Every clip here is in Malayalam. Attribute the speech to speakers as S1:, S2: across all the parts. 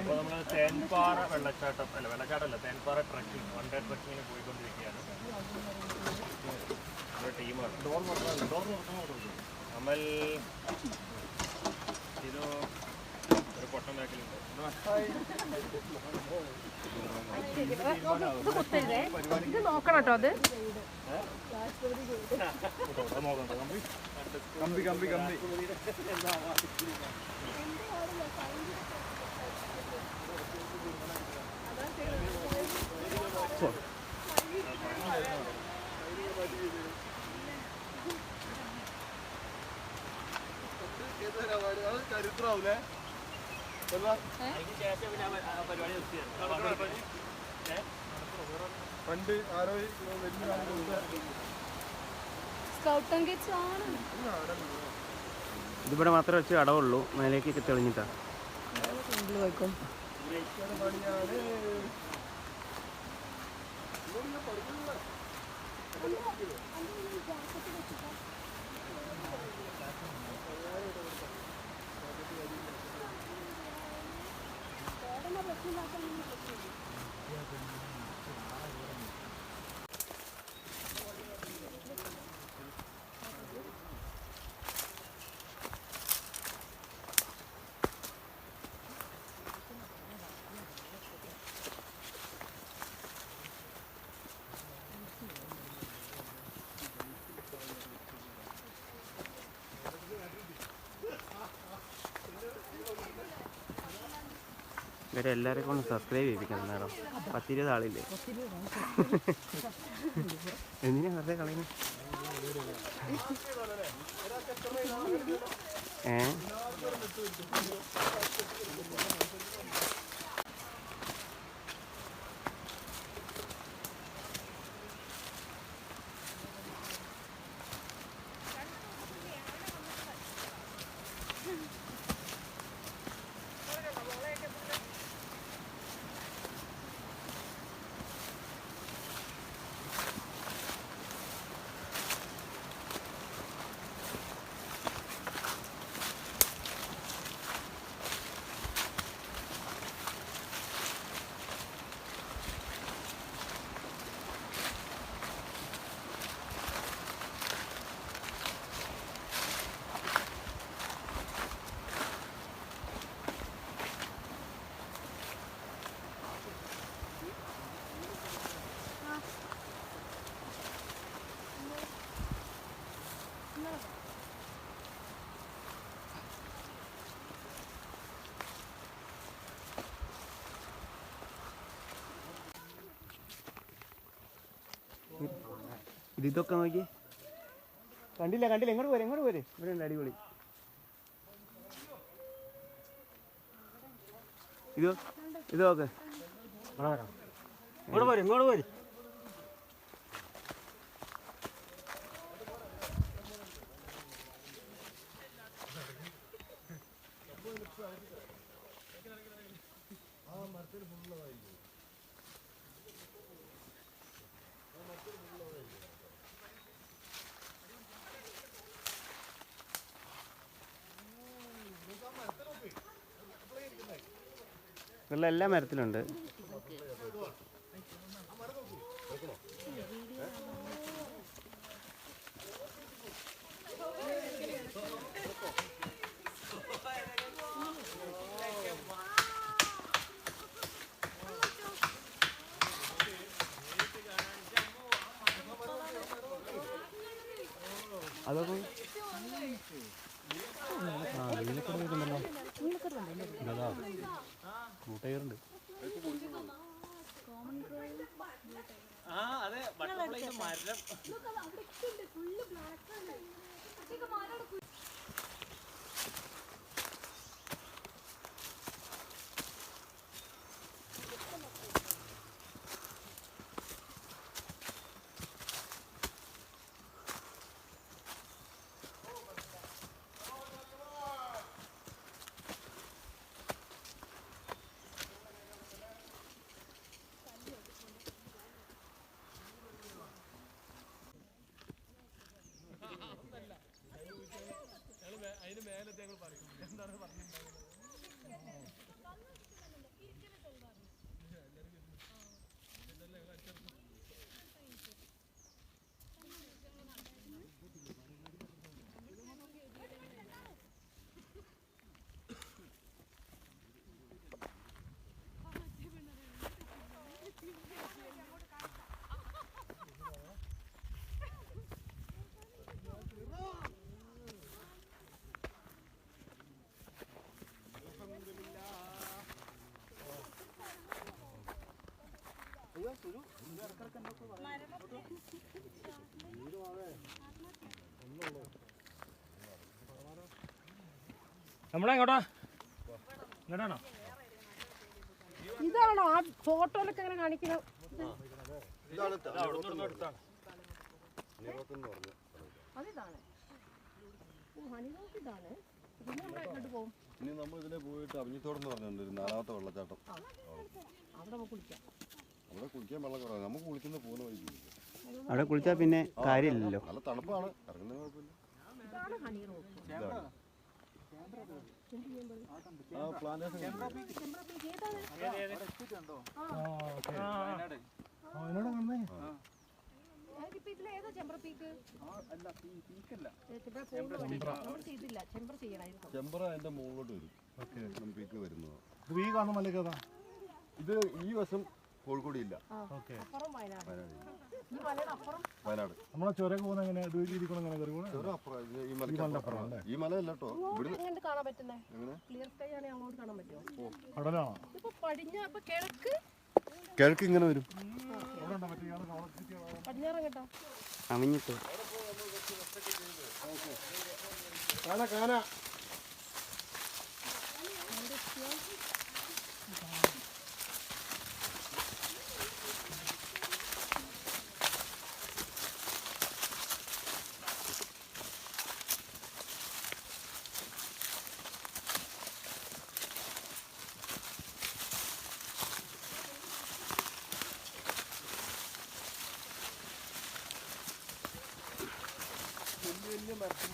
S1: അപ്പോൾ നമ്മൾ തേൻപാറ വെള്ളച്ചാട്ടം അല്ല വെള്ളച്ചാട്ടമല്ല തേൻപാറ ട്രക്കിംഗ് വൺ ഡേ ട്രക്കിങ്ങിന് പോയിക്കൊണ്ടിരിക്കുകയാണ്. നമ്മുടെ ടീമാണ് ഡോർ അമൽ ഇത് ഒരു പൊട്ടം ബാക്കിലുണ്ട്.
S2: നോക്കണം കേട്ടോ അത്.
S3: കമ്പി കമ്പി കമ്പി. ചരിത്രമാവൂലേ പണ്ട് ആരോ വലിയ
S2: സ്കൗട്ട് ആൻഡ് ഗൈഡ്സ് ആണ്.
S4: ഇതിവിടെ മാത്രമേ വെച്ച് അടവുള്ളൂ. മേലേക്കൊക്കെ തെളിഞ്ഞിട്ടാ.
S2: പോയിക്കോ
S4: ഇവരെ എല്ലാവരെയും കൊണ്ട് സബ്സ്ക്രൈബ് ചെയ്യിപ്പിക്കണം നേരം പത്തിരുപത് ആളില്ലേ? എന്തിനാ വെറുതെ കളയുന്നു? ഏ? ഇത് ഇതൊക്കെ നോക്കി. കണ്ടില്ല കണ്ടില്ല. എങ്ങോട്ട് പോരെ എങ്ങോട്ട് പോരെ. ഇവിടെ ഉണ്ട് അടിപൊളി. ഇതോ ഇതോ ഓക്കെ
S1: ഇങ്ങോട്ട് പോരെ ഇങ്ങോട്ട് പോരും.
S4: ഉള്ള എല്ലാ മരത്തിലുണ്ട്. അതൊക്കെ ആ നീലക്കട വരുന്നല്ലോ ഇതാ കൂട്ടയറുണ്ട്
S1: ആ അതെ ബട്ടർഫ്ലൈ മരം
S2: നമ്മളെങ്ങോട്ടാ ഇങ്ങോട്ടാണോ?
S5: ഇതാണോ ആ ഫോട്ടോയിലൊക്കെ ഇങ്ങനെ കാണിക്കുന്നത്
S6: ഇതാണ്
S5: അതിതാണ്. ഓ ഹണിറോക്ക് ഇതാണ്. നമ്മൾ എങ്ങോട്ട് പോകും?
S6: ഇനി നമ്മൾ ഇതിലെ പോയിട്ട് അഭിഞ്ഞിത്തോടെന്ന് പറഞ്ഞിട്ടുണ്ട് ഒരു നാലാമത്തെ വെള്ളച്ചാട്ടം.
S5: അവിടെ നമുക്ക് കുളിക്കാം.
S6: അവിടെ കുളിക്കാൻ വെള്ളം കുറവാണ് നമുക്ക് കുളിക്കുന്ന പോകുന്ന വഴി
S4: അവിടെ കുളിച്ചാൽ പിന്നെ കാര്യമില്ലല്ലോ.
S6: നല്ല തണുപ്പാണ്. ഇറങ്ങുന്ന കുഴപ്പമില്ല.
S5: ചെമ്പ്ര
S6: അതിന്റെ മുകളിലോട്ട് വരും. പീക്ക് വരുന്നത്. ഇത് ഈ വശം കോഴിക്കോട് ഇല്ല
S5: വയനാട്.
S6: വയനാട്.
S7: നമ്മളെ ചുരം പോകുന്ന എങ്ങനെ? രീതി കൂടെ എങ്ങനെ? കയറി
S6: ചെറു അപ്പുറം ഈ മലയ്ക്ക് അല്ലേ? ഈ മല അല്ല കേട്ടോ
S5: കാണാൻ പറ്റുന്നേ? ക്ലിയർ സ്കൈ ആണ് അങ്ങോട്ട് കാണാൻ പറ്റുമോ
S7: കടലാണോ?
S5: ഇതിപ്പോ പടിഞ്ഞ ഇപ്പൊ കിഴക്ക്
S6: കിഴക്ക് ഇങ്ങനെ വരും.
S4: അമിഞ്ഞിട്ട്
S6: കാന കാന. വലിയ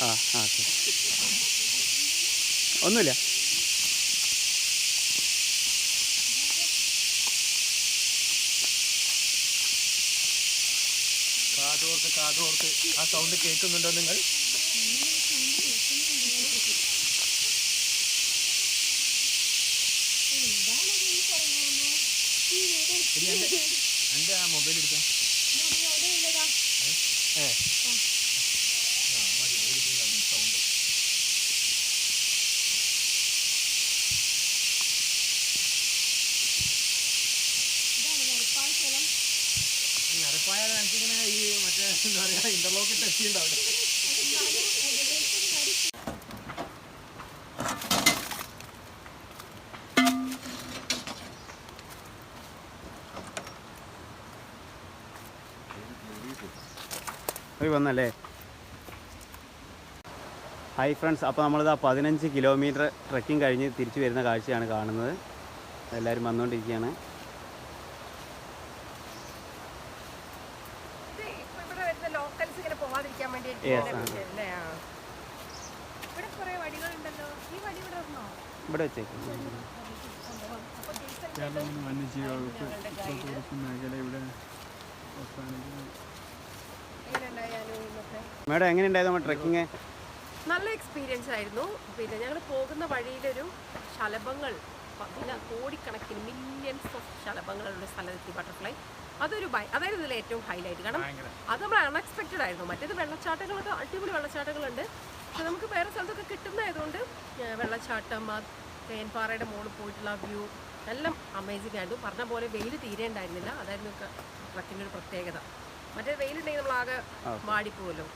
S4: ആ ആ ഒന്നുമില്ല.
S2: കാതോർത്ത് കാതോർത്ത് ആ സൗണ്ട് കേൾക്കുന്നുണ്ടോ നിങ്ങൾ? എന്റെ ആ മൊബൈൽ എടുക്കാം ഏ ആ മതി എടുക്കുന്നുണ്ടാവും സൗണ്ട് ഈ മറ്റേ എന്താ പറയാ ഇന്റർലോക്ക്
S4: വന്നല്ലേ? ഹായ് ഫ്രണ്ട്സ് അപ്പോൾ നമ്മളിതാ പതിനഞ്ച് കിലോമീറ്റർ ട്രക്കിംഗ് കഴിഞ്ഞ് തിരിച്ചു വരുന്ന കാഴ്ചയാണ് കാണുന്നത്. എല്ലാവരും വന്നുകൊണ്ടിരിക്കുകയാണ്
S8: ഇത് ഇപ്പൊ ഇവിടെ വരുന്ന ലോക്കൽസ് ഇങ്ങനെ ഇവിടെ
S4: വെച്ചേക്കും.
S7: കേരളം വന്യജീവി വകുപ്പ് ടൂറിസം മേഖല ഇവിടെ
S4: മേഡം എങ്ങനെയുണ്ടായിരുന്നു നമ്മുടെ ട്രെക്കിങ്
S8: നല്ല എക്സ്പീരിയൻസ് ആയിരുന്നു. പിന്നെ ഞങ്ങൾ പോകുന്ന വഴിയിലൊരു ശലഭങ്ങൾ പ- പിന്നെ കോടിക്കണക്കിന് മില്യൺസ് ഓഫ് ശലഭങ്ങളുള്ള സ്ഥലത്തെത്തി ബട്ടർഫ്ലൈ അതൊരു ഭയ അതായത് ഇതിൽ ഏറ്റവും ഹൈലൈറ്റ് കാരണം അത് നമ്മൾ അൺഎക്സ്പെക്റ്റഡ് ആയിരുന്നു. മറ്റേത് വെള്ളച്ചാട്ടങ്ങളൊക്കെ അടിപൊളി വെള്ളച്ചാട്ടങ്ങളുണ്ട്. പക്ഷെ നമുക്ക് വേറെ സ്ഥലത്തൊക്കെ കിട്ടുന്നതായതുകൊണ്ട് വെള്ളച്ചാട്ടം തേൻപാറയുടെ മുകളിൽ പോയിട്ടുള്ള വ്യൂ എല്ലാം അമേസിംഗ് ആയിരുന്നു. പറഞ്ഞ പോലെ വെയിൽ തീരേണ്ടായിരുന്നില്ല അതായിരുന്നു ട്രക്കിന്റെ ഒരു പ്രത്യേകത. മറ്റേ വെയിലുണ്ടെങ്കിൽ നമ്മൾ ആകെ വാടിപ്പോവല്ലോ.